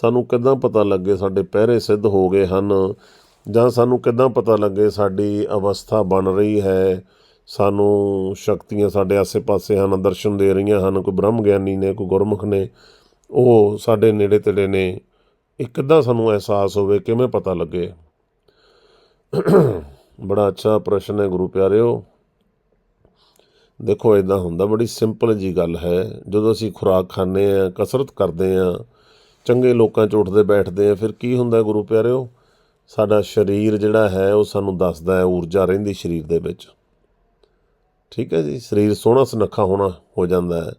ਸਾਨੂੰ ਕਿੱਦਾਂ ਪਤਾ ਲੱਗੇ ਸਾਡੇ ਪਹਿਰੇ ਸਿੱਧ ਹੋ ਗਏ ਹਨ? ਜਾਂ ਸਾਨੂੰ ਕਿੱਦਾਂ ਪਤਾ ਲੱਗੇ ਸਾਡੀ ਅਵਸਥਾ ਬਣ ਰਹੀ ਹੈ? ਸਾਨੂੰ ਸ਼ਕਤੀਆਂ ਸਾਡੇ ਆਸੇ-ਪਾਸੇ ਹਨ, ਦਰਸ਼ਨ ਦੇ ਰਹੀਆਂ ਹਨ, ਕੋਈ ਬ੍ਰਹਮ ਗਿਆਨੀ ਨੇ, ਕੋਈ ਗੁਰਮੁਖ ਨੇ, ਉਹ ਸਾਡੇ ਨੇੜੇ ਤੇੜੇ ਨੇ। ਇਹ ਕਿੱਦਾਂ ਸਾਨੂੰ ਅਹਿਸਾਸ ਹੋਵੇ, ਕਿਵੇਂ ਪਤਾ ਲੱਗੇ? ਬੜਾ ਅੱਛਾ ਪ੍ਰਸ਼ਨ ਹੈ ਗੁਰੂ ਪਿਆਰਿਓ। ਦੇਖੋ ਇਦਾਂ ਹੁੰਦਾ, ਬੜੀ ਸਿੰਪਲ ਜੀ ਗੱਲ ਹੈ। ਜਦੋਂ ਅਸੀਂ ਖੁਰਾਕ ਖਾਂਦੇ ਆ ਕਸਰਤ ਕਰਦੇ ਆ ਚੰਗੇ ਲੋਕਾਂ 'ਚ ਉੱਠਦੇ ਬੈਠਦੇ ਆ, ਫਿਰ ਕੀ ਹੁੰਦਾ ਗੁਰੂ ਪਿਆਰਿਓ? ਸਾਡਾ ਸਰੀਰ ਜਿਹੜਾ ਹੈ, ਉਹ ਸਾਨੂੰ ਦੱਸਦਾ ਹੈ, ਊਰਜਾ ਰਹਿੰਦੀ ਸਰੀਰ ਦੇ ਵਿੱਚ। ਠੀਕ ਹੈ ਜੀ, ਸਰੀਰ ਸੋਹਣਾ ਸੁਨੱਖਾ ਹੋਣਾ ਹੋ ਜਾਂਦਾ ਹੈ।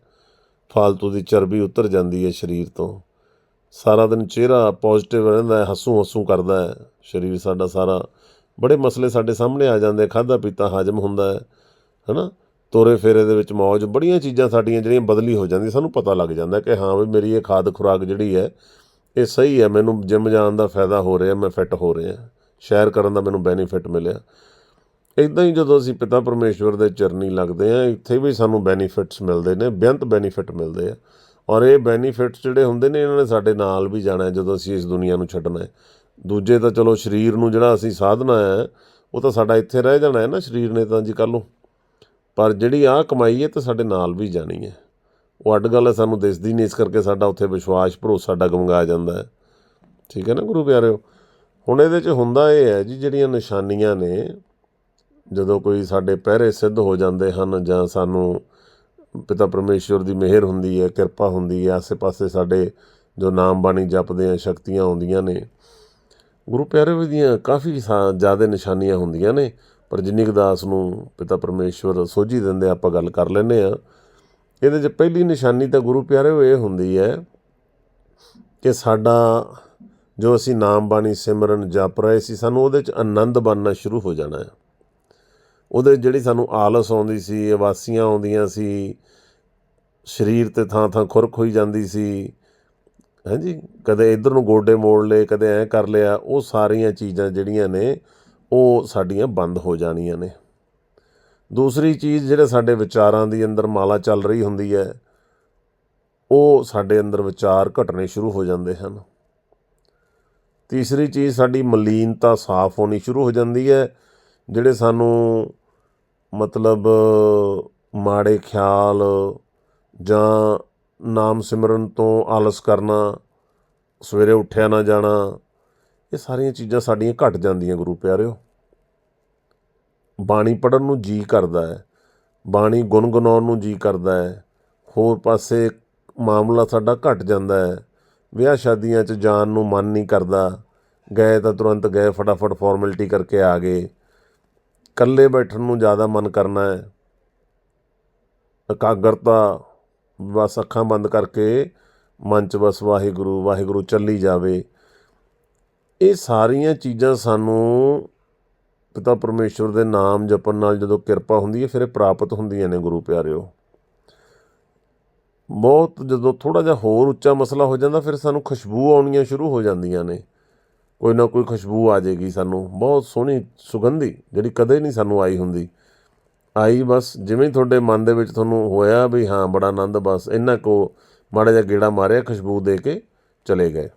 ਫਾਲਤੂ ਦੀ ਚਰਬੀ ਉਤਰ ਜਾਂਦੀ ਹੈ ਸਰੀਰ ਤੋਂ। ਸਾਰਾ ਦਿਨ ਚਿਹਰਾ ਪੋਜ਼ਿਟਿਵ ਰਹਿੰਦਾ ਹੈ, ਹੱਸੂ ਹੱਸੂ ਕਰਦਾ ਹੈ। ਸਰੀਰ ਸਾਡਾ ਸਾਰਾ, ਬੜੇ ਮਸਲੇ ਸਾਡੇ ਸਾਹਮਣੇ ਆ ਜਾਂਦੇ ਖਾਦਾ ਪੀਤਾ ਹਾਜ਼ਮ ਹੁੰਦਾ ਹੈ, ਹਨਾ? ਤੋਰੇ ਫੇਰੇ ਦੇ ਵਿੱਚ ਮੌਜ, ਬੜੀਆਂ ਚੀਜ਼ਾਂ ਸਾਡੀਆਂ ਜਿਹੜੀਆਂ ਬਦਲੀ ਹੋ ਜਾਂਦੀਆਂ, ਸਾਨੂੰ ਪਤਾ ਲੱਗ ਜਾਂਦਾ ਕਿ ਹਾਂ ਵੀ ਮੇਰੀ ਇਹ ਖਾਦ ਖੁਰਾਕ ਜਿਹੜੀ ਹੈ, ਇਹ ਸਹੀ ਹੈ, ਮੈਨੂੰ ਜਿਮ ਜਾਣ ਦਾ ਫਾਇਦਾ ਹੋ ਰਿਹਾ, ਮੈਂ ਫਿੱਟ ਹੋ ਰਿਹਾ, ਸ਼ੈਰ ਕਰਨ ਦਾ ਮੈਨੂੰ ਬੈਨੀਫਿਟ ਮਿਲਿਆ। ਇਦਾਂ ਹੀ ਜਦੋਂ ਅਸੀਂ ਪਿਤਾ ਪਰਮੇਸ਼ਵਰ ਦੇ ਚਰਨੀ ਲੱਗਦੇ ਆ ਇੱਥੇ ਵੀ ਸਾਨੂੰ ਬੈਨੀਫਿਟਸ ਮਿਲਦੇ ਨੇ, ਬੇਅੰਤ ਬੈਨੀਫਿਟ ਮਿਲਦੇ ਆ। ਔਰ ਇਹ ਬੈਨੀਫਿਟਸ ਜਿਹੜੇ ਹੁੰਦੇ ਨੇ, ਇਹਨਾਂ ਨੇ ਸਾਡੇ ਨਾਲ ਵੀ ਜਾਣਾ ਜਦੋਂ ਅਸੀਂ ਇਸ ਦੁਨੀਆ ਨੂੰ ਛੱਡਣਾ ਹੈ। ਦੂਜੇ ਤਾਂ ਚਲੋ ਸਰੀਰ ਨੂੰ ਜਿਹੜਾ ਅਸੀਂ ਸਾਧਨਾ ਹੈ, ਉਹ ਤਾਂ ਸਾਡਾ ਇੱਥੇ ਰਹਿ ਜਾਣਾ ਹੈ ਨਾ, ਸਰੀਰ ਨੇ ਤਾਂ ਜੀ ਕੱਲ੍ਹ ਨੂੰ ਪਰ ਜਿਹੜੀ ਆਹ ਕਮਾਈ ਹੈ ਤਾਂ ਸਾਡੇ ਨਾਲ ਵੀ ਜਾਣੀ ਹੈ। ਉਹ ਅੱਡ ਗੱਲ ਹੈ, ਸਾਨੂੰ ਦਿਸਦੀ ਨਹੀਂ, ਇਸ ਕਰਕੇ ਸਾਡਾ ਉੱਥੇ ਵਿਸ਼ਵਾਸ, ਭਰੋਸਾ ਡਗਮਗਾ ਜਾਂਦਾ ਹੈ। ਠੀਕ ਹੈ ਨਾ ਗੁਰੂ ਪਿਆਰਿਓ? ਹੁਣ ਇਹਦੇ 'ਚ ਹੁੰਦਾ ਇਹ ਹੈ ਜੀ, ਜਿਹੜੀਆਂ ਨਿਸ਼ਾਨੀਆਂ ਨੇ, ਜਦੋਂ ਕੋਈ ਸਾਡੇ ਪਹਿਰੇ ਸਿੱਧ ਹੋ ਜਾਂਦੇ ਹਨ ਜਾਂ ਸਾਨੂੰ ਪਿਤਾ ਪਰਮੇਸ਼ਵਰ ਦੀ ਮਿਹਰ ਹੁੰਦੀ ਹੈ, ਕਿਰਪਾ ਹੁੰਦੀ ਹੈ, ਆਸੇ-ਪਾਸੇ ਸਾਡੇ ਜੋ ਨਾਮ ਬਾਣੀ ਜਪਦੇ ਆ, ਸ਼ਕਤੀਆਂ ਆਉਂਦੀਆਂ ਨੇ। ਗੁਰੂ ਪਿਆਰੇ ਦੀਆਂ ਕਾਫੀ ਜ਼ਿਆਦਾ ਨਿਸ਼ਾਨੀਆਂ ਹੁੰਦੀਆਂ ਨੇ। ਪਰ ਜਿੰਨੀ ਕੁ ਦਾਸ ਨੂੰ ਪਿਤਾ ਪਰਮੇਸ਼ਵਰ ਸੋਝੀ ਦਿੰਦੇ ਆਪਾਂ ਗੱਲ ਕਰ ਲੈਂਦੇ ਆ ਇਹਦੇ 'ਚ ਪਹਿਲੀ ਨਿਸ਼ਾਨੀ ਤਾਂ ਗੁਰੂ ਪਿਆਰੇ ਇਹ ਹੁੰਦੀ ਹੈ ਕਿ ਸਾਡਾ ਜੋ ਅਸੀਂ ਨਾਮ ਬਾਣੀ ਸਿਮਰਨ ਜਪ ਰਹੇ ਸੀ, ਸਾਨੂੰ ਉਹਦੇ 'ਚ ਆਨੰਦ ਬਣਨਾ ਸ਼ੁਰੂ ਹੋ ਜਾਣਾ ਹੈ। ਉਹਦੇ ਜਿਹੜੀ ਸਾਨੂੰ ਆਲਸ ਆਉਂਦੀ ਸੀ ਵਾਸੀਆਂ ਆਉਂਦੀਆਂ ਸੀ, ਸਰੀਰ ਤੇ ਥਾਂ ਥਾਂ ਖੁਰਕ ਹੋਈ ਜਾਂਦੀ ਸੀ ਹਾਂਜੀ ਕਦੇ ਇਧਰ ਨੂੰ ਗੋਡੇ ਮੋੜ ਲਏ, ਕਦੇ ਐ ਕਰ ਲਿਆ, ਉਹ ਸਾਰੀਆਂ ਚੀਜ਼ਾਂ ਜਿਹੜੀਆਂ ਨੇ ਉਹ ਸਾਡੀਆਂ ਬੰਦ ਹੋ ਜਾਣੀਆਂ ਨੇ। ਦੂਸਰੀ ਚੀਜ਼ ਜਿਹੜੇ ਸਾਡੇ ਵਿਚਾਰਾਂ ਦੀ ਅੰਦਰ ਮਾਲਾ ਚੱਲ ਰਹੀ ਹੁੰਦੀ ਹੈ, ਉਹ ਸਾਡੇ ਅੰਦਰ ਵਿਚਾਰ ਘਟਣੇ ਸ਼ੁਰੂ ਹੋ ਜਾਂਦੇ ਹਨ। ਤੀਸਰੀ ਚੀਜ਼, ਸਾਡੀ ਮਲੀਨਤਾ ਸਾਫ਼ ਹੋਣੀ ਸ਼ੁਰੂ ਹੋ ਜਾਂਦੀ ਹੈ, ਜਿਹੜੇ ਸਾਨੂੰ ਮਤਲਬ ਮਾੜੇ ਖਿਆਲ ਜਾਂ ਨਾਮ ਸਿਮਰਨ ਤੋਂ ਆਲਸ ਕਰਨਾ, ਸਵੇਰੇ ਉੱਠਿਆ ਨਾ ਜਾਣਾ ਇਹ ਸਾਰੀਆਂ ਚੀਜ਼ਾਂ ਸਾਡੀਆਂ ਘਟ ਜਾਂਦੀਆਂ ਗੁਰੂ ਪਿਆਰਿਓ। ਬਾਣੀ ਪੜਨ ਨੂੰ ਜੀ ਕਰਦਾ ਹੈ। ਬਾਣੀ ਗੁੰਗੁਣਾਉਣ ਨੂੰ ਜੀ ਕਰਦਾ ਹੈ। ਹੋਰ ਪਾਸੇ ਮਾਮਲਾ ਸਾਡਾ ਘਟ ਜਾਂਦਾ ਹੈ। ਵਿਆਹ ਸ਼ਾਦੀਆਂ 'ਚ ਜਾਣ ਨੂੰ ਮਨ ਨਹੀਂ ਕਰਦਾ। ਗਏ ਤਾਂ ਤੁਰੰਤ ਗਏ, ਫਟਾਫਟ ਫਾਰਮੈਲਿਟੀ ਕਰਕੇ ਆ ਗਏ। ਇਕੱਲੇ ਬੈਠਣ ਨੂੰ ਜ਼ਿਆਦਾ ਮਨ ਕਰਨਾ ਹੈ। ਇਕਾਗਰਤਾ, ਬਸ ਅੱਖਾਂ ਬੰਦ ਕਰਕੇ ਮਨ 'ਚ ਬਸ ਵਾਹਿਗੁਰੂ ਵਾਹਿਗੁਰੂ ਚੱਲੀ ਜਾਵੇ। ਇਹ ਸਾਰੀਆਂ ਚੀਜ਼ਾਂ ਸਾਨੂੰ ਪਿਤਾ ਪਰਮੇਸ਼ਵਰ ਦੇ ਨਾਮ ਜਪਣ ਨਾਲ ਜਦੋਂ ਕਿਰਪਾ ਹੁੰਦੀ ਹੈ, ਫਿਰ ਇਹ ਪ੍ਰਾਪਤ ਹੁੰਦੀਆਂ ਨੇ ਗੁਰੂ ਪਿਆਰਿਓ। ਬਹੁਤ ਜਦੋਂ ਥੋੜਾ ਜਿਹਾ ਹੋਰ ਉੱਚਾ ਮਸਲਾ ਹੋ ਜਾਂਦਾ, ਫਿਰ ਸਾਨੂੰ ਖੁਸ਼ਬੂ ਆਉਣੀਆਂ ਸ਼ੁਰੂ ਹੋ ਜਾਂਦੀਆਂ ਨੇ। ਕੋਈ ਨਾ ਕੋਈ ਖੁਸ਼ਬੂ ਆ ਜਾਏਗੀ ਸਾਨੂੰ। ਬਹੁਤ ਸੋਹਣੀ ਸੁਗੰਧੀ, ਜਿਹੜੀ ਕਦੇ ਨਹੀਂ ਸਾਨੂੰ ਆਈ ਹੁੰਦੀ। ਆਈ ਬਸ ਜਿਵੇਂ ਤੁਹਾਡੇ ਮਨ ਦੇ ਵਿੱਚ ਤੁਹਾਨੂੰ ਹੋਇਆ ਵੀ ਹਾਂ, ਬੜਾ ਆਨੰਦ, ਬਸ ਇੰਨਾ ਕੋ ਮਾੜਾ ਜਿਹਾ ਗੇੜਾ ਮਾਰਿਆ, ਖੁਸ਼ਬੂ ਦੇ ਕੇ ਚਲੇ ਗਏ।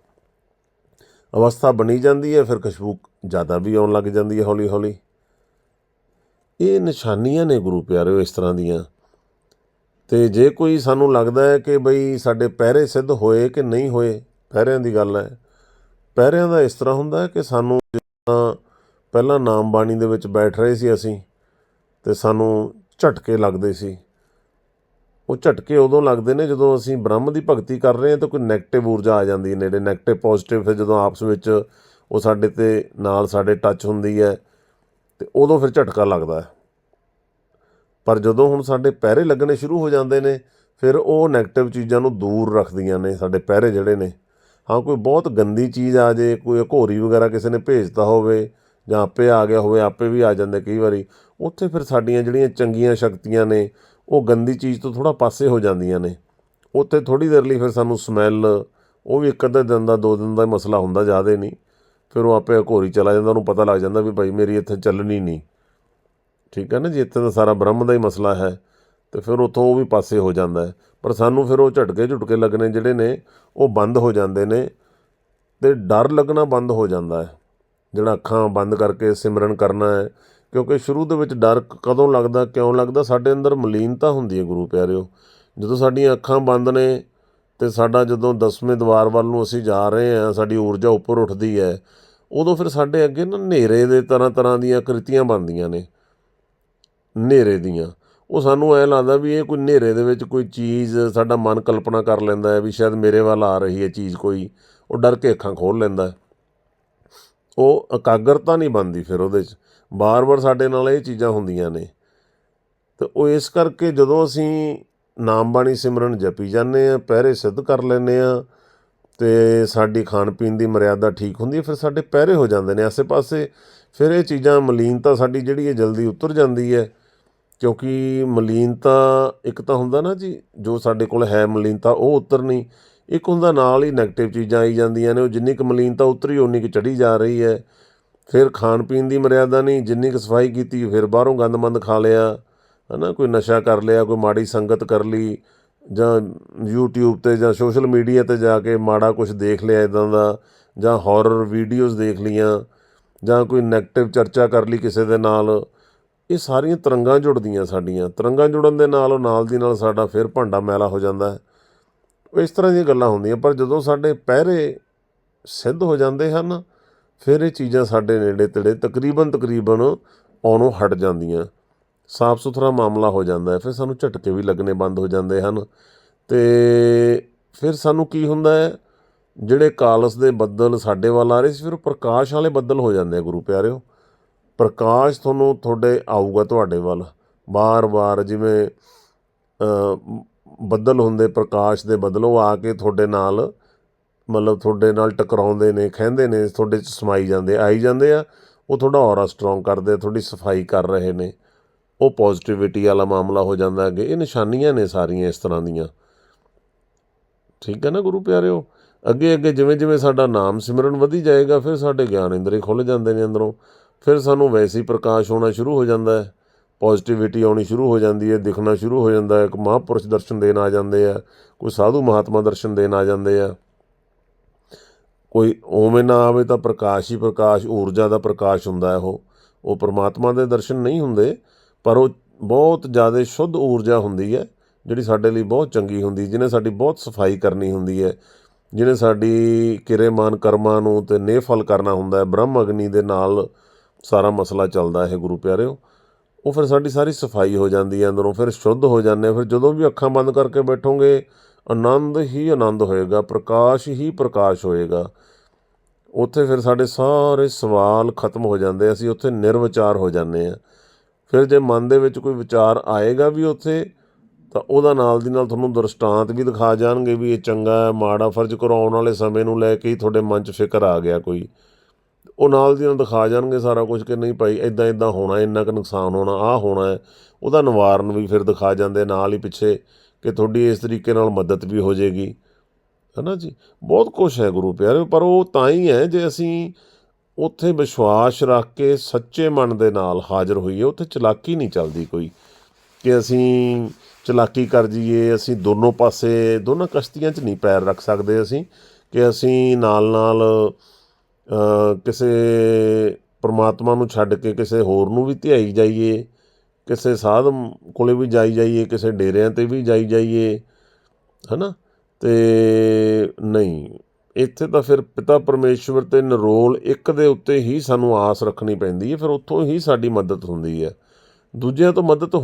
ਅਵਸਥਾ ਬਣੀ ਜਾਂਦੀ ਹੈ, ਫਿਰ ਖੁਸ਼ਬੂ ਜ਼ਿਆਦਾ ਵੀ ਆਉਣ ਲੱਗ ਜਾਂਦੀ ਹੈ ਹੌਲੀ ਹੌਲੀ ਇਹ ਨਿਸ਼ਾਨੀਆਂ ਨੇ ਗੁਰੂ ਪਿਆਰਿਓ ਇਸ ਤਰ੍ਹਾਂ ਦੀਆਂ। ਤੇ ਜੇ ਕੋਈ ਸਾਨੂੰ ਲੱਗਦਾ ਹੈ ਕਿ ਬਈ ਸਾਡੇ ਪਹਿਰੇ ਸਿੱਧ ਹੋਏ ਕਿ ਨਹੀਂ ਹੋਏ, ਪਹਿਰਿਆਂ ਦੀ ਗੱਲ ਹੈ। ਪਹਿਰਿਆਂ ਦਾ ਇਸ ਤਰ੍ਹਾਂ ਹੁੰਦਾ ਕਿ ਸਾਨੂੰ ਜਿੱਦਾਂ ਪਹਿਲਾਂ ਨਾਮ ਬਾਣੀ ਦੇ ਵਿੱਚ ਬੈਠ ਰਹੇ ਸੀ ਅਸੀਂ, ਤੇ ਸਾਨੂੰ ਝਟਕੇ ਲੱਗਦੇ ਸੀ। ਉਹ ਝਟਕੇ ਉਦੋਂ ਲੱਗਦੇ ਨੇ ਜਦੋਂ ਅਸੀਂ ਬ੍ਰਹਮ ਦੀ ਭਗਤੀ ਕਰ ਰਹੇ ਹਾਂ ਤਾਂ ਕੋਈ 네ਗੇਟਿਵ ਊਰਜਾ ਆ ਜਾਂਦੀ ਹੈ ਨੇੜੇ 네ਗੇਟਿਵ ਪੋਜ਼ਿਟਿਵ ਫਿਰ ਜਦੋਂ ਆਪਸ ਵਿੱਚ ਉਹ ਸਾਡੇ ਤੇ ਨਾਲ ਸਾਡੇ ਟੱਚ ਹੁੰਦੀ ਹੈ ਤੇ ਉਦੋਂ ਫਿਰ ਝਟਕਾ ਲੱਗਦਾ ਹੈ। ਪਰ ਜਦੋਂ ਹੁਣ ਸਾਡੇ ਪੈਰੇ ਲੱਗਣੇ ਸ਼ੁਰੂ ਹੋ ਜਾਂਦੇ ਨੇ, ਫਿਰ ਉਹ 네ਗੇਟਿਵ ਚੀਜ਼ਾਂ ਨੂੰ ਦੂਰ ਰੱਖਦੀਆਂ ਨੇ ਸਾਡੇ ਪੈਰੇ ਜਿਹੜੇ ਨੇ। ਹਾਂ, ਕੋਈ ਬਹੁਤ ਗੰਦੀ ਚੀਜ਼ ਆ ਜੇ, ਕੋਈ ਘੋਰੀ ਵਗੈਰਾ ਕਿਸੇ ਨੇ ਭੇਜਤਾ ਹੋਵੇ ਜਾਂ ਆਪੇ ਆ ਗਿਆ ਹੋਵੇ, ਆਪੇ ਵੀ ਆ ਜਾਂਦੇ ਕਈ ਵਾਰੀ, ਉੱਥੇ ਫਿਰ ਸਾਡੀਆਂ ਜਿਹੜੀਆਂ ਚੰਗੀਆਂ ਸ਼ਕਤੀਆਂ ਨੇ ਉਹ ਗੰਦੀ ਚੀਜ਼ ਤੋਂ ਥੋੜ੍ਹਾ ਪਾਸੇ ਹੋ ਜਾਂਦੀਆਂ ਨੇ। ਉੱਥੇ ਥੋੜ੍ਹੀ ਦੇਰ ਲਈ ਫਿਰ ਸਾਨੂੰ ਸਮੈਲ, ਉਹ ਵੀ ਇੱਕ ਅੱਧੇ ਦਿਨ ਦਾ, ਦੋ ਦਿਨ ਦਾ ਮਸਲਾ ਹੁੰਦਾ ਜ਼ਿਆਦਾ ਨਹੀਂ। ਫਿਰ ਉਹ ਆਪੇ ਘੋਰੀ ਚਲਾ ਜਾਂਦਾ, ਉਹਨੂੰ ਪਤਾ ਲੱਗ ਜਾਂਦਾ ਵੀ ਭਾਈ ਮੇਰੀ ਇੱਥੇ ਚੱਲਣੀ ਨਹੀਂ। ਠੀਕ ਹੈ ਨਾ ਜੀ? ਇੱਥੇ ਤਾਂ ਸਾਰਾ ਬ੍ਰਹਮ ਦਾ ਹੀ ਮਸਲਾ ਹੈ, ਤੇ ਫਿਰ ਉੱਥੋਂ ਉਹ ਵੀ ਪਾਸੇ ਹੋ ਜਾਂਦਾ ਹੈ। ਪਰ ਸਾਨੂੰ ਫਿਰ ਉਹ ਝਟਕੇ ਝੁਟਕੇ ਲੱਗਣੇ ਜਿਹੜੇ ਨੇ, ਉਹ ਬੰਦ ਹੋ ਜਾਂਦੇ ਨੇ ਤੇ ਡਰ ਲੱਗਣਾ ਬੰਦ ਹੋ ਜਾਂਦਾ ਹੈ। ਜਿਹੜਾ ਅੱਖਾਂ ਬੰਦ ਕਰਕੇ ਸਿਮਰਨ ਕਰਨਾ ਹੈ ਕਿਉਂਕਿ ਸ਼ੁਰੂ ਦੇ ਵਿੱਚ ਡਰ ਕਦੋਂ ਲੱਗਦਾ, ਕਿਉਂ ਲੱਗਦਾ? ਸਾਡੇ ਅੰਦਰ ਮਲੀਨਤਾ ਹੁੰਦੀ ਹੈ ਗੁਰੂ ਪਿਆਰਿਓ। ਜਦੋਂ ਸਾਡੀਆਂ ਅੱਖਾਂ ਬੰਦ ਨੇ ਤੇ ਸਾਡਾ ਜਦੋਂ ਦਸਵੇਂ ਦਵਾਰ ਵੱਲ ਨੂੰ ਅਸੀਂ ਜਾ ਰਹੇ ਹਾਂ, ਸਾਡੀ ਊਰਜਾ ਉੱਪਰ ਉੱਠਦੀ ਹੈ, ਉਦੋਂ ਫਿਰ ਸਾਡੇ ਅੱਗੇ ਨਾ ਹਨੇਰੇ ਦੇ ਤਰ੍ਹਾਂ ਤਰ੍ਹਾਂ ਦੀਆਂ ਕ੍ਰਿਤੀਆਂ ਬਣਦੀਆਂ ਨੇ। ਹਨੇਰੇ ਦੀਆਂ। ਉਹ ਸਾਨੂੰ ਐ ਲੱਗਦਾ ਵੀ ਇਹ ਕੋਈ ਹਨੇਰੇ ਦੇ ਵਿੱਚ ਕੋਈ ਚੀਜ਼, ਸਾਡਾ ਮਨ ਕਲਪਨਾ ਕਰ ਲੈਂਦਾ ਹੈ ਵੀ ਸ਼ਾਇਦ ਮੇਰੇ ਵੱਲ ਆ ਰਹੀ ਹੈ ਚੀਜ਼ ਕੋਈ। ਉਹ ਡਰ ਕੇ ਅੱਖਾਂ ਖੋਲ ਲੈਂਦਾ ਉਹ ਇਕਾਗਰਤਾ ਨਹੀਂ ਬਣਦੀ ਫਿਰ ਉਹਦੇ 'ਚ। ਵਾਰ ਵਾਰ ਸਾਡੇ ਨਾਲ ਇਹ ਚੀਜ਼ਾਂ ਹੁੰਦੀਆਂ ਨੇ। ਤੇ ਉਹ ਇਸ ਕਰਕੇ ਜਦੋਂ ਅਸੀਂ ਨਾਮ ਬਾਣੀ ਸਿਮਰਨ ਜਪੀ ਜਾਂਦੇ ਆ ਪਹਿਰੇ ਸਿੱਧ ਕਰ ਲੈਂਦੇ ਆ ਤੇ ਸਾਡੀ ਖਾਣ ਪੀਣ ਦੀ ਮਰਿਆਦਾ ਠੀਕ ਹੁੰਦੀ ਹੈ, ਫਿਰ ਸਾਡੇ ਪਹਿਰੇ ਹੋ ਜਾਂਦੇ ਨੇ ਆਸੇ-ਪਾਸੇ। ਫਿਰ ਇਹ ਚੀਜ਼ਾਂ, ਮਲੀਨਤਾ ਸਾਡੀ ਜਿਹੜੀ ਹੈ ਜਲਦੀ ਉਤਰ ਜਾਂਦੀ ਹੈ। ਕਿਉਂਕਿ ਮਲੀਨਤਾ ਇੱਕ ਤਾਂ ਹੁੰਦਾ ਨਾ ਜੀ, ਜੋ ਸਾਡੇ ਕੋਲ ਹੈ ਮਲੀਨਤਾ, ਉਹ ਉਤਰਨੀ। ਇੱਕ ਹੁੰਦਾ ਨਾਲ ਹੀ 네ਗੇਟਿਵ ਚੀਜ਼ਾਂ ਆਈ ਜਾਂਦੀਆਂ ਨੇ, ਉਹ ਜਿੰਨੀ ਕੁ ਮਲੀਨਤਾ ਉਤਰੀ ਉਨੀ ਕੁ ਚੜੀ ਜਾ ਰਹੀ ਹੈ। ਫਿਰ ਖਾਣ ਪੀਣ ਦੀ ਮਰਿਆਦਾ ਨਹੀਂ, ਜਿੰਨੀ ਕੁ ਸਫ਼ਾਈ ਕੀਤੀ, ਫਿਰ ਬਾਹਰੋਂ ਗੰਦ ਮੰਦ ਖਾ ਲਿਆ ਹੈ ਨਾ ਕੋਈ ਨਸ਼ਾ ਕਰ ਲਿਆ, ਕੋਈ ਮਾੜੀ ਸੰਗਤ ਕਰ ਲਈ, ਜਾਂ YouTube ਤੇ ਜਾਂ ਸੋਸ਼ਲ ਮੀਡੀਆ ਤੇ ਜਾ ਕੇ ਮਾੜਾ ਕੁਝ ਦੇਖ ਲਿਆ ਇਦਾਂ ਦਾ, ਜਾਂ ਹਾਰਰ ਵੀਡੀਓਜ਼ ਦੇਖ ਲੀਆਂ ਜਾਂ ਕੋਈ 네ਗੇਟਿਵ ਚਰਚਾ ਕਰ ਲਈ ਕਿਸੇ ਦੇ ਨਾਲ, ਇਹ ਸਾਰੀਆਂ ਤਰੰਗਾਂ ਜੁੜਦੀਆਂ ਸਾਡੀਆਂ। ਤਰੰਗਾਂ ਜੁੜਨ ਦੇ ਨਾਲ, ਉਹ ਨਾਲ ਦੀ ਨਾਲ ਸਾਡਾ ਫਿਰ ਭਾਂਡਾ ਮੈਲਾ ਹੋ ਜਾਂਦਾ ਹੈ। ਇਸ ਤਰ੍ਹਾਂ ਦੀਆਂ ਗੱਲਾਂ ਹੁੰਦੀਆਂ, ਪਰ ਜਦੋਂ ਸਾਡੇ ਪਹਿਰੇ ਸਿੱਧ ਹੋ ਜਾਂਦੇ ਹਨ ਫਿਰ ਇਹ ਚੀਜ਼ਾਂ ਸਾਡੇ ਨੇੜੇ ਤੇੜੇ ਤਕਰੀਬਨ ਤਕਰੀਬਨ ਆਉਣੋਂ ਹਟ ਜਾਂਦੀਆਂ। ਸਾਫ਼ ਸੁਥਰਾ ਮਾਮਲਾ ਹੋ ਜਾਂਦਾ ਹੈ, ਫਿਰ ਸਾਨੂੰ ਝਟਕੇ ਵੀ ਲੱਗਣੇ ਬੰਦ ਹੋ ਜਾਂਦੇ ਹਨ। ਤੇ ਫਿਰ ਸਾਨੂੰ ਕੀ ਹੁੰਦਾ ਹੈ, ਜਿਹੜੇ ਕਾਲਸ ਦੇ ਬੱਦਲ ਸਾਡੇ ਵੱਲ ਆ ਰਹੇ ਸੀ, ਫਿਰ ਉਹ ਪ੍ਰਕਾਸ਼ ਵਾਲੇ ਬੱਦਲ ਹੋ ਜਾਂਦੇ ਆ, ਗੁਰੂ ਪਿਆਰਿਓ। ਪ੍ਰਕਾਸ਼ ਤੁਹਾਨੂੰ ਤੁਹਾਡੇ ਆਊਗਾ ਤੁਹਾਡੇ ਵੱਲ। ਬਾਰ-ਬਾਰ ਜਿਵੇਂ ਬੱਦਲ ਹੁੰਦੇ, ਪ੍ਰਕਾਸ਼ ਦੇ ਬੱਦਲ, ਉਹ ਆ ਕੇ ਤੁਹਾਡੇ ਨਾਲ ਮਤਲਬ ਤੁਹਾਡੇ ਨਾਲ ਟਕਰਾਉਂਦੇ ਨੇ, ਖਹਿੰਦੇ ਨੇ, ਤੁਹਾਡੇ ਚ ਸਮਾਈ ਜਾਂਦੇ, ਆਈ ਜਾਂਦੇ ਆ, ਉਹ ਤੁਹਾਡਾ ਔਰਾ ਸਟਰੋਂਗ ਕਰਦੇ ਆ, ਤੁਹਾਡੀ ਸਫ਼ਾਈ ਕਰ ਰਹੇ ਨੇ। ਉਹ ਪੋਜ਼ਿਟਿਵਿਟੀ ਵਾਲਾ ਮਾਮਲਾ ਹੋ ਜਾਂਦਾ ਅੱਗੇ। ਇਹ ਨਿਸ਼ਾਨੀਆਂ ਨੇ ਸਾਰੀਆਂ ਇਸ ਤਰ੍ਹਾਂ ਦੀਆਂ। ਠੀਕ ਹੈ ਨਾ ਗੁਰੂ ਪਿਆਰਿਓ? ਅੱਗੇ ਅੱਗੇ ਜਿਵੇਂ ਜਿਵੇਂ ਸਾਡਾ ਨਾਮ ਸਿਮਰਨ ਵਧੀ ਜਾਏਗਾ, ਫਿਰ ਸਾਡੇ ਗਿਆਨ ਇੰਦਰੀ ਖੁੱਲ ਜਾਂਦੇ ਨੇ ਅੰਦਰੋਂ। ਫਿਰ ਸਾਨੂੰ ਵੈਸੇ ਹੀ ਪ੍ਰਕਾਸ਼ ਹੋਣਾ ਸ਼ੁਰੂ ਹੋ ਜਾਂਦਾ ਹੈ। ਪੋਜ਼ਿਟਿਵਿਟੀ ਆਉਣੀ ਸ਼ੁਰੂ ਹੋ ਜਾਂਦੀ ਹੈ, ਦਿਖਣਾ ਸ਼ੁਰੂ ਹੋ ਜਾਂਦਾ ਹੈ। ਇੱਕ ਮਹਾਂਪੁਰਸ਼ ਦਰਸ਼ਨ ਦੇਣ ਆ ਜਾਂਦੇ ਆ, ਕੋਈ ਸਾਧੂ ਮਹਾਤਮਾ ਦਰਸ਼ਨ ਦੇਣ ਆ ਜਾਂਦੇ ਆ। ਕੋਈ ਉਵੇਂ ਨਾ ਆਵੇ ਤਾਂ ਪ੍ਰਕਾਸ਼ ਹੀ ਪ੍ਰਕਾਸ਼, ਊਰਜਾ ਦਾ ਪ੍ਰਕਾਸ਼ ਹੁੰਦਾ ਉਹ। ਉਹ ਪਰਮਾਤਮਾ ਦੇ ਦਰਸ਼ਨ ਨਹੀਂ ਹੁੰਦੇ, ਪਰ ਉਹ ਬਹੁਤ ਜ਼ਿਆਦਾ ਸ਼ੁੱਧ ਊਰਜਾ ਹੁੰਦੀ ਹੈ, ਜਿਹੜੀ ਸਾਡੇ ਲਈ ਬਹੁਤ ਚੰਗੀ ਹੁੰਦੀ, ਜਿਹਨੇ ਸਾਡੀ ਬਹੁਤ ਸਫ਼ਾਈ ਕਰਨੀ ਹੁੰਦੀ ਹੈ। ਜਿਹਨੇ ਸਾਡੀ ਕਿਰੇਮਾਨ ਕਰਮਾਂ ਨੂੰ ਤੇ ਨੇਫਲ ਕਰਨਾ ਹੁੰਦਾ ਹੈ, ਬ੍ਰਹਮ ਅਗਨੀ ਦੇ ਨਾਲ ਸਾਰਾ ਮਸਲਾ ਚੱਲਦਾ ਹੈ, ਗੁਰੂ ਪਿਆਰਿਓ। ਉਹ ਫਿਰ ਸਾਡੀ ਸਾਰੀ ਸਫ਼ਾਈ ਹੋ ਜਾਂਦੀ ਹੈ, ਅੰਦਰੋਂ ਫਿਰ ਸ਼ੁੱਧ ਹੋ ਜਾਂਦੇ ਫਿਰ ਜਦੋਂ ਵੀ ਅੱਖਾਂ ਬੰਦ ਕਰਕੇ ਬੈਠੋਗੇ ਆਨੰਦ ਹੀ ਆਨੰਦ ਹੋਏਗਾ, ਪ੍ਰਕਾਸ਼ ਹੀ ਪ੍ਰਕਾਸ਼ ਹੋਏਗਾ। ਉੱਥੇ ਫਿਰ ਸਾਡੇ ਸਾਰੇ ਸਵਾਲ ਖਤਮ ਹੋ ਜਾਂਦੇ ਅਸੀਂ ਉੱਥੇ ਨਿਰਵਿਚਾਰ ਹੋ ਜਾਂਦੇ ਆ। ਫਿਰ ਜੇ ਮਨ ਦੇ ਵਿੱਚ ਕੋਈ ਵਿਚਾਰ ਆਏਗਾ ਵੀ ਉੱਥੇ, ਤਾਂ ਉਹਦਾ ਨਾਲ ਦੀ ਨਾਲ ਤੁਹਾਨੂੰ ਦ੍ਰਿਸ਼ਟਾਂਤ ਵੀ ਦਿਖਾ ਜਾਣਗੇ ਵੀ ਇਹ ਚੰਗਾ ਹੈ, ਮਾੜਾ, ਫਰਜ਼ ਕਰੋ ਆਉਣ ਵਾਲੇ ਸਮੇਂ ਨੂੰ ਲੈ ਕੇ ਹੀ ਤੁਹਾਡੇ ਮਨ 'ਚ ਫਿਕਰ ਆ ਗਿਆ ਕੋਈ। ਉਹ ਨਾਲ ਦੀ ਨਾਲ ਦਿਖਾ ਜਾਣਗੇ ਸਾਰਾ ਕੁਝ ਕਿ ਨਹੀਂ ਭਾਈ ਇਦਾਂ ਇਦਾਂ ਹੋਣਾ, ਇੰਨਾ ਕੁ ਨੁਕਸਾਨ ਹੋਣਾ, ਆਹ ਹੋਣਾ ਹੈ। ਉਹਦਾ ਨਿਵਾਰਨ ਵੀ ਫਿਰ ਦਿਖਾ ਜਾਂਦੇ ਨਾਲ ਹੀ ਪਿੱਛੇ ਕਿ ਤੁਹਾਡੀ ਇਸ ਤਰੀਕੇ ਨਾਲ ਮਦਦ ਵੀ ਹੋ ਜਾਏਗੀ। ਨਾ ਜੀ? ਬਹੁਤ ਕੁਝ ਹੈ ਗੁਰੂ ਪਿਆਰੇ ਪਰ ਉਹ ਤਾਂ ਹੀ ਹੈ ਜੇ ਅਸੀਂ ਉੱਥੇ ਵਿਸ਼ਵਾਸ ਰੱਖ ਕੇ ਸੱਚੇ ਮਨ ਦੇ ਨਾਲ ਹਾਜ਼ਰ ਹੋਈਏ, ਉੱਥੇ ਚਲਾਕੀ ਨਹੀਂ ਚੱਲਦੀ ਕੋਈ। ਕਿ ਅਸੀਂ ਚਲਾਕੀ ਕਰ ਜਾਈਏ, ਅਸੀਂ ਦੋਨੋਂ ਪਾਸੇ, ਦੋਨਾਂ ਕਸ਼ਤੀਆਂ 'ਚ ਨਹੀਂ ਪੈਰ ਰੱਖ ਸਕਦੇ ਅਸੀਂ। ਕਿ ਅਸੀਂ ਨਾਲ ਨਾਲ ਕਿਸੇ ਪਰਮਾਤਮਾ ਨੂੰ ਛੱਡ ਕੇ ਕਿਸੇ ਹੋਰ ਨੂੰ ਵੀ ਧਿਆਈ ਜਾਈਏ। ਕਿਸੇ ਸਾਧ ਕੋਲੇ ਵੀ ਜਾਈ ਜਾਈਏ, ਕਿਸੇ ਡੇਰਿਆਂ ਤੇ ਵੀ ਜਾਈ ਜਾਈਏ ਹੈ ਨਾ ਅਤੇ ਨਹੀਂ, ਇੱਥੇ ਤਾਂ ਫਿਰ ਪਿਤਾ ਪਰਮੇਸ਼ਵਰ ਤੇ ਨਿਰੋਲ ਇੱਕ ਦੇ ਉੱਤੇ ਹੀ ਸਾਨੂੰ ਆਸ ਰੱਖਣੀ ਪੈਂਦੀ ਹੈ, ਫਿਰ ਉੱਥੋਂ ਹੀ ਸਾਡੀ ਮਦਦ ਹੁੰਦੀ ਹੈ। ਦੂਜਿਆਂ ਤੋਂ ਮਦਦ ਹੋ